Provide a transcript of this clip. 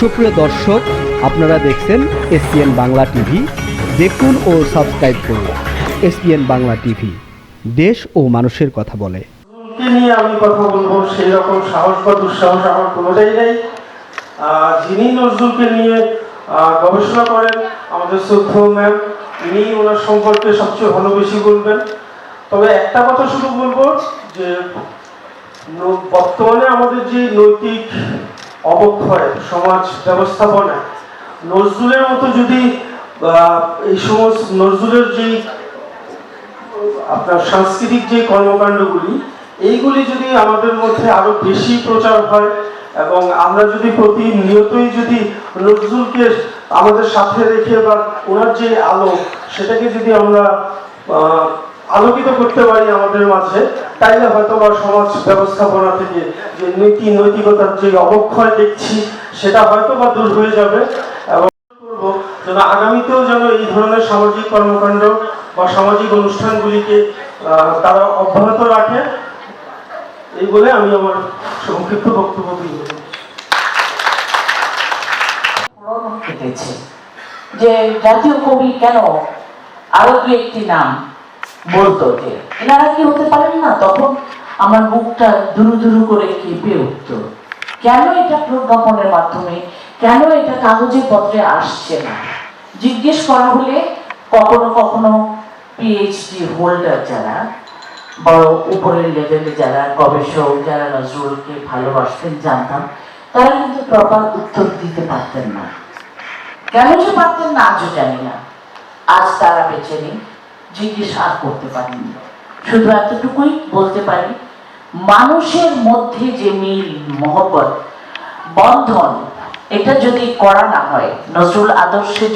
সুপ্রিয় দর্শক, আপনারা দেখছেন এসপিএন বাংলা টিভি। দেখুন ও সাবস্ক্রাইব করুন এসপিএন বাংলা টিভি। দেশ ও মানুষের কথা বলে। নিয়ে আমি কথা বলব সেই রকম সাহস বা দুঃসাহস আমার কোনোটাই নেই। যিনি নজরুলকে নিয়ে গবেষণা করেন, আমাদের শ্রদ্ধ ম্যাম ইনি ওনার সম্পর্কে সবচেয়ে ভালো বেশি বলবেন। তবে একটা কথা শুধু বলব যে বর্তমানে আমাদের যে নৈতিক অবক্ষয়, সমাজ ব্যবস্থাপনায় নজরুলের মতো যদি এই সমস্ত নজরুলের যে, আপনার সাংস্কৃতিক যে কর্মকাণ্ডগুলি, এইগুলি যদি আমাদের মধ্যে আরও বেশি প্রচার হয় এবং আমরা যদি প্রতিনিয়তই যদি নজরুলকে আমাদের সাথে রেখে বা ওনার যে আলো, সেটাকে যদি আমরা আলোকিত করতে পারি আমাদের মাঝে, তাইলে হয়তো বা সমাজ ব্যবস্থাপনা থেকে যে নীতি, নৈতিকতার যে অবক্ষয় দেখছি, সেটা হয়তো বা দূর হয়ে যাবে। এবং করব যেন আগামীতেও যেন এই ধরনের সামাজিক কর্মকাণ্ড বা সামাজিক অনুষ্ঠানগুলিকে তারা অব্যাহত রাখে। এই বলে আমি আমার সংক্ষিপ্ত বক্তব্য দিয়ে যে জাতীয় কবি কেন আরও দু একটি নাম? বলতো যে, এনারা কি হতে পারেন না? তখন আমার বুকটা দুরু দুরু করে কেঁপে উঠতো। কেন এটা প্রজ্ঞাপনের মাধ্যমে? কেন এটা কাগজে পত্রে আসছে না? জিজ্ঞেস করা হলে কখনো কখনো পিএইচডি হোল্ডার যারা, বড় উপরের লেভেলে যারা, গবেষক যারা নজরুলকে ভালোবাসতেন, জানতাম, তারা কিন্তু প্রপার উত্তর দিতে পারতেন না। কেন যে পারতেন না, আজও জানি না। আজ তারা বেঁচে নেই। জিজ্ঞেস আর করতে পারিনি। শুধু এতটুকুই বলতে পারি, মানুষের মধ্যে যে মিল, মহব্বত, বন্ধন, এটা যদি করা না হয়, নজরুল আদর্শে